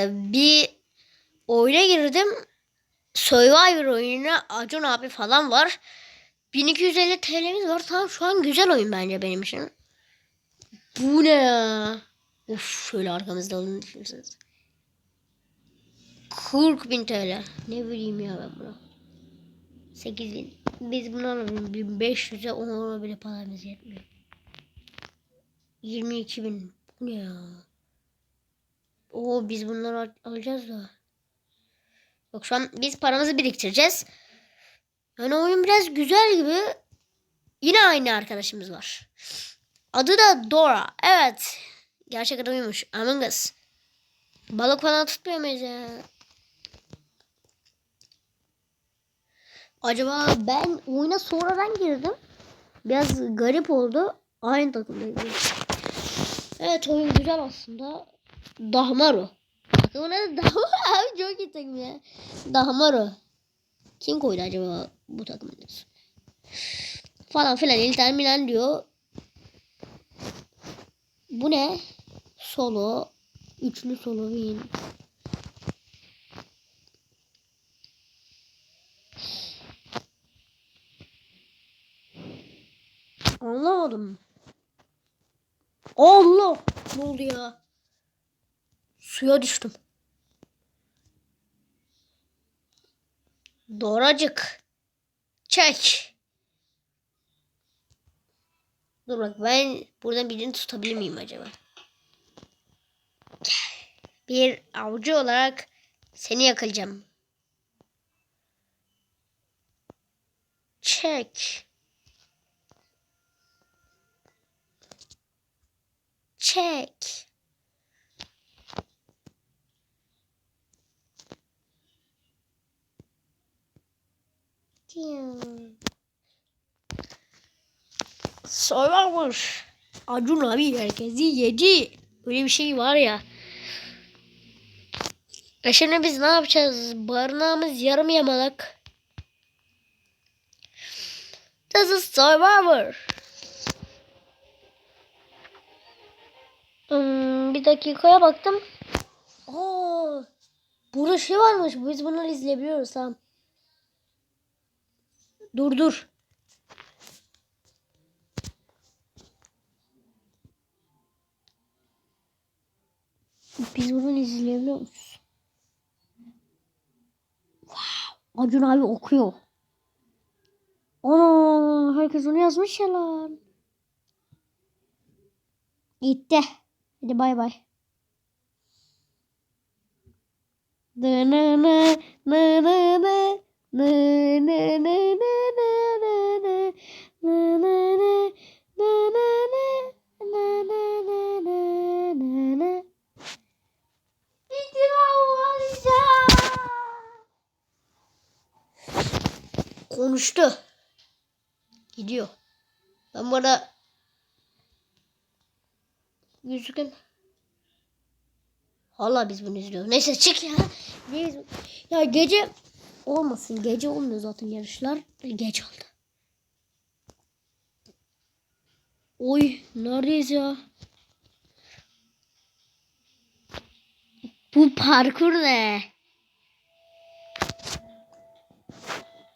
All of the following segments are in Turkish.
Ee, bir oyuna girdim. Survivor oyununa Acun abi falan var. 1250 TL'miz var. Tamam şu an güzel oyun bence benim için. Bu ne ya? Uf şöyle arkamızda olduğunu düşünseniz. 40 bin TL. Ne bileyim ya ben bunu. 8 bin. Biz bunu alalım. 1500'e ona bile paramız yetmiyor. 22 bin. Bu ne ya? Oo biz bunları al- alacağız da. Yok şu an biz paramızı biriktireceğiz. Yani oyun biraz güzel gibi. Yine aynı arkadaşımız var. Adı da Dora. Evet. Gerçek adıymış. Among Us. Balık falan tutmuyor muyuz ya? Acaba ben oyuna sonradan girdim. Biraz garip oldu. Aynı takımdayız. Evet oyun güzel aslında. Dahmaru. Takımın adı Dahmaru. Abi çok iyi takım ya. Dahmaru. Kim koydu acaba bu takımın? Falan filan Inter Milan diyor. Bu ne? Solo. Üçlü solo win. Anlamadım. Allah! Ne oldu ya? Suya düştüm. Doracık. Çek. Dur bak ben buradan birini tutabilir miyim acaba? Bir avcı olarak seni yakalayacağım. Çek. Çek. Survivor. Acun abi herkesi yedi. Öyle bir şey var ya. E şimdi biz ne yapacağız? Barınağımız yarım yamalak. This is Survivor. Hmm, bir dakikaya baktım. Aa, burada şey varmış. Biz bunları izleyebiliyoruz tamam. Dur dur. Biz bunu izleyebiliyor muyuz? Wow. Acun abi okuyor. Ana herkes onu yazmış ya lan. Gitti. Hadi bay bay. Nı nı nı. Nı nı nı nı nı Konuştu. Gidiyor. Ben burada gözükün. Hala biz bunu izliyoruz. Neyse çık ya. Ne izliyor- Ya gece olmasın. Gece olmuyor zaten yarışlar. Geç oldu. Oy neredeyiz ya? Bu parkur ne?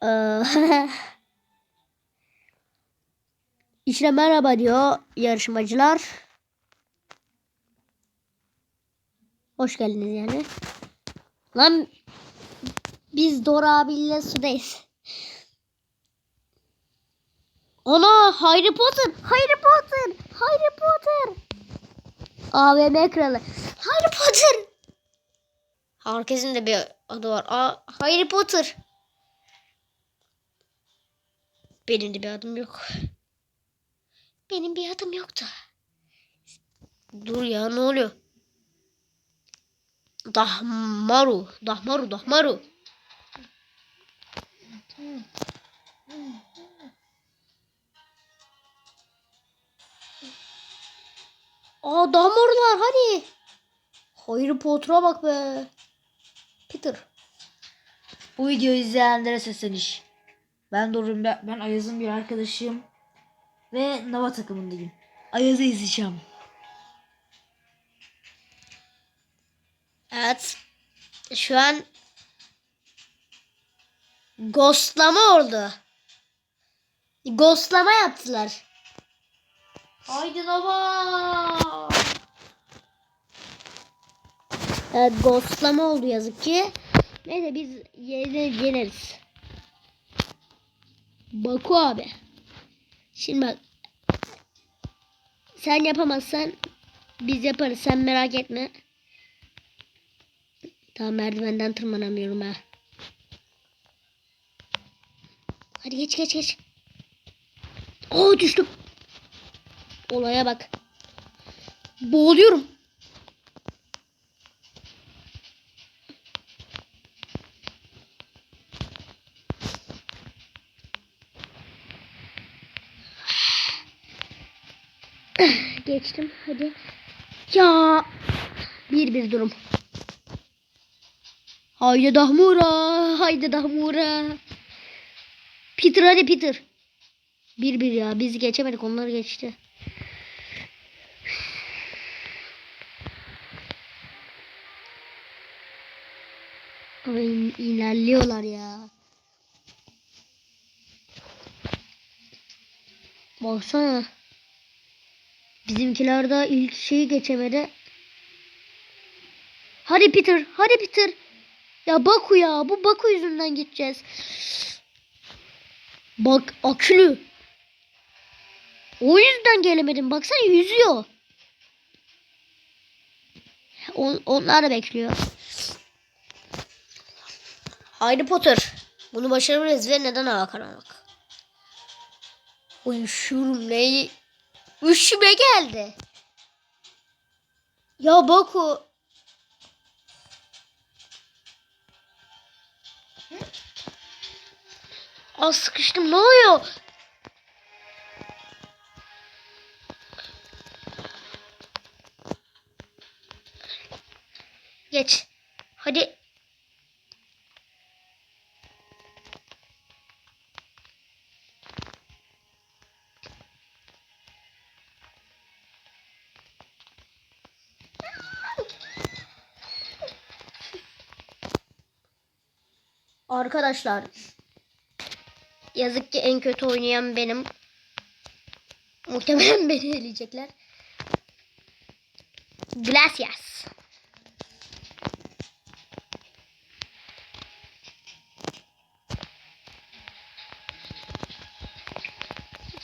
İşte merhaba diyor yarışmacılar. Hoş geldiniz yani. Lan biz Dora abiyle sudayız. Ana Harry Potter, Harry Potter, Harry Potter. AVM kralı. Harry Potter. Herkesin de bir adı var. Aa, Harry Potter. Benim de bir adım yok. Benim bir adım yoktu. Dur ya ne oluyor? Dahmaru, Dahmaru, Dahmaru. Aa Dahmarular hadi. Harry Potter'a bak be. Peter. Bu videoyu izleyenlere sesleniş. Ben Dorun, ben Ayaz'ın bir arkadaşıyım. Ve Nava takımındayım. Ayaz'ı izleyeceğim. Evet. Şu an ghostlama oldu. Ghostlama yaptılar. Haydi baba. Evet ghostlama oldu yazık ki. Neyse biz yerine yeneriz. Baku abi. Şimdi bak. Sen yapamazsan biz yaparız. Sen merak etme. Tamam merdivenden tırmanamıyorum ha. Hadi geç geç geç. Oo düştüm. Olaya bak. Boğuluyorum. Geçtim hadi. Ya. Bir bir durum. Haydi Dahmura. Haydi Dahmura. Peter hadi Peter. Bir bir ya. Biz geçemedik. Onlar geçti. Ay, ilerliyorlar ya. Baksana. Bizimkiler daha ilk şeyi geçemedi. Hadi Peter, hadi Peter. Ya Baku ya, bu Baku yüzünden gideceğiz. Bak akülü. O yüzden gelemedim. Baksana yüzüyor. On, onlar da bekliyor. Haydi Potter. Bunu başarabiliriz ve neden hava karanlık? Uyuşurum ne? Üşüme geldi. Ya Baku. Az sıkıştım ne oluyor? Geç. Hadi. Arkadaşlar. Yazık ki en kötü oynayan benim. Muhtemelen beni eleyecekler. Gracias.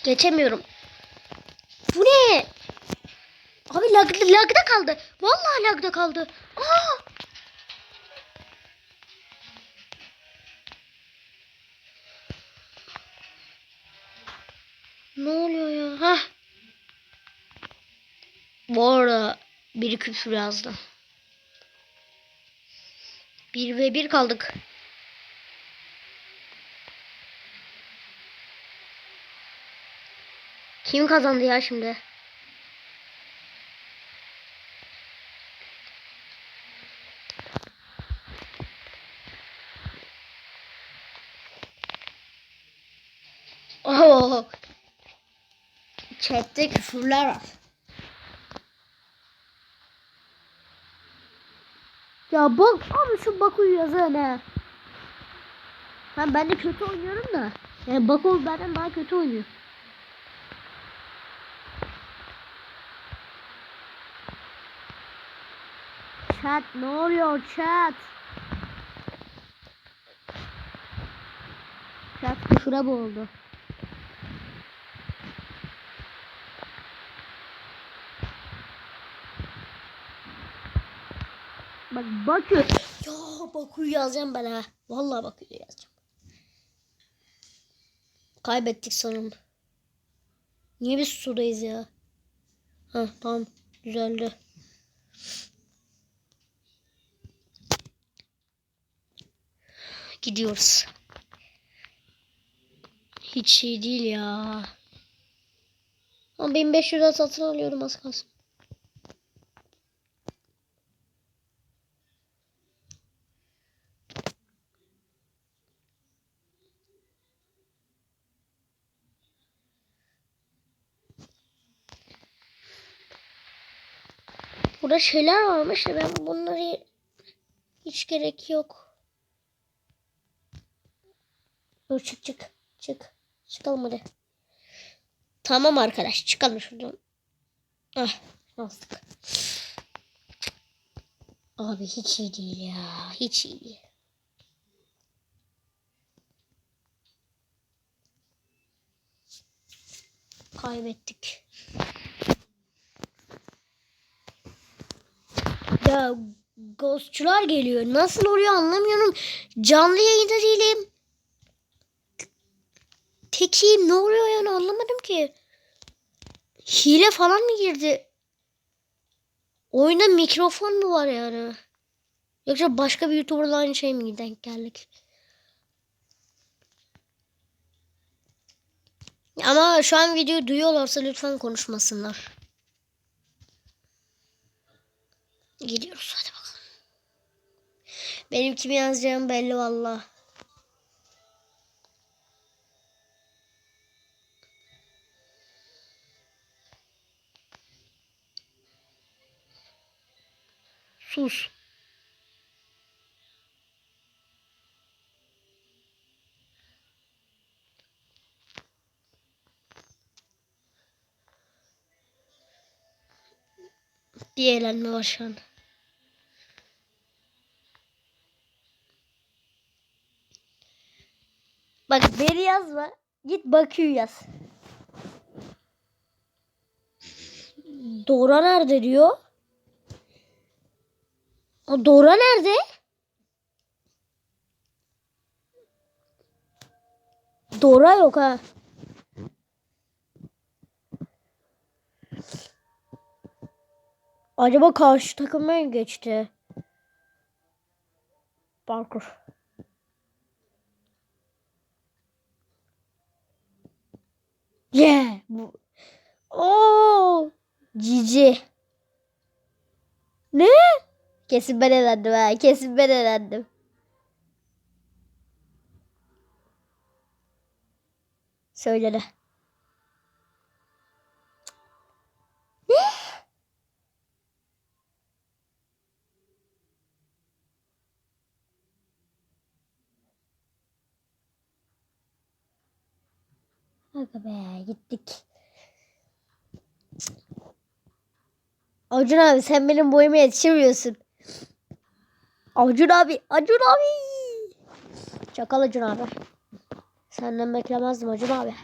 Geçemiyorum. Bu ne? Abi lag, lagda kaldı. Vallahi lagda kaldı. Aa! Ne oluyor ya? Hah. Bu arada biri küfür yazdı. Bir ve bir kaldık. Kim kazandı ya şimdi? Oo. Chat'te küfürler var. Ya bak abi şu Baku'yu yazana. Ha ben de kötü oynuyorum da. Yani Baku benden daha kötü oynuyor. Chat ne oluyor chat? Chat küfüre boğuldu. Bak Bakü. Ya Bakü'yü yazacağım ben ha. Vallahi Bakü'yü yazacağım. Kaybettik sanırım. Niye biz sudayız ya? Ha tamam düzeldi. Gidiyoruz. Hiç şey değil ya. Ama 1500'e satın alıyorum az kalsın. Burada şeyler varmış da ben bunları Hiç gerek yok. Dur çık çık. Çık. Çıkalım hadi. Tamam arkadaş çıkalım şuradan. Ah yazdık. Abi hiç iyi değil ya. Hiç iyi değil. Kaybettik. Ya ghostçular geliyor. Nasıl oluyor anlamıyorum. Canlı yayında değilim. Tekiyim ne oluyor yani anlamadım ki. Hile falan mı girdi? Oyunda mikrofon mu var yani? Yoksa başka bir YouTuber'la aynı şey mi denk geldik? Ama şu an videoyu duyuyorlarsa lütfen konuşmasınlar. Gidiyoruz hadi bakalım. Benim kimi yazacağım belli valla. Sus. Bir eğlenme var şu an. Bak beni yazma. Git Bakü'yü yaz. Dora nerede diyor? O Dora nerede? Dora yok ha. Acaba karşı takıma mı geçti? Parkur. Yeah. Bu. Oo. Cici. Ne? Kesin ben elendim ha. Kesin ben elendim. Söyle de. Ne? Aga be gittik. Acun abi sen benim boyuma yetişemiyorsun. Acun abi, Acun abi. Çakal Acun abi. Senden beklemezdim Acun abi.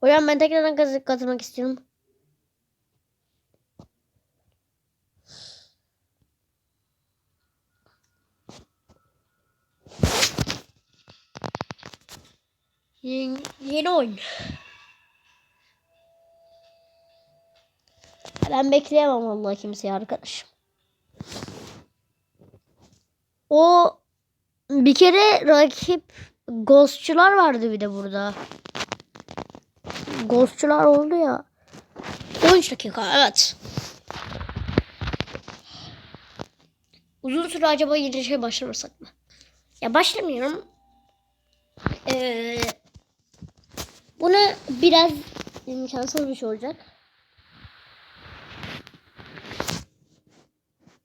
Hocam ben tekrardan katılmak istiyorum. Yeni, yeni oyun. Ben bekleyemem vallahi kimseyi arkadaşım. O bir kere rakip ghostçular vardı bir de burada. Ghostçular oldu ya. 13 dakika evet. Uzun süre acaba yeni şey başlamasak mı? Ya başlamıyorum. Ee, buna biraz imkansız bir şey olacak.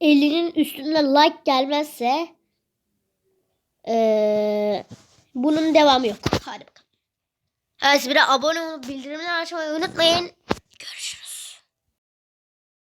50'nin üstünde like gelmezse ee, bunun devamı yok. Hadi bakalım. Evet bir de abone olup bildirimleri açmayı unutmayın.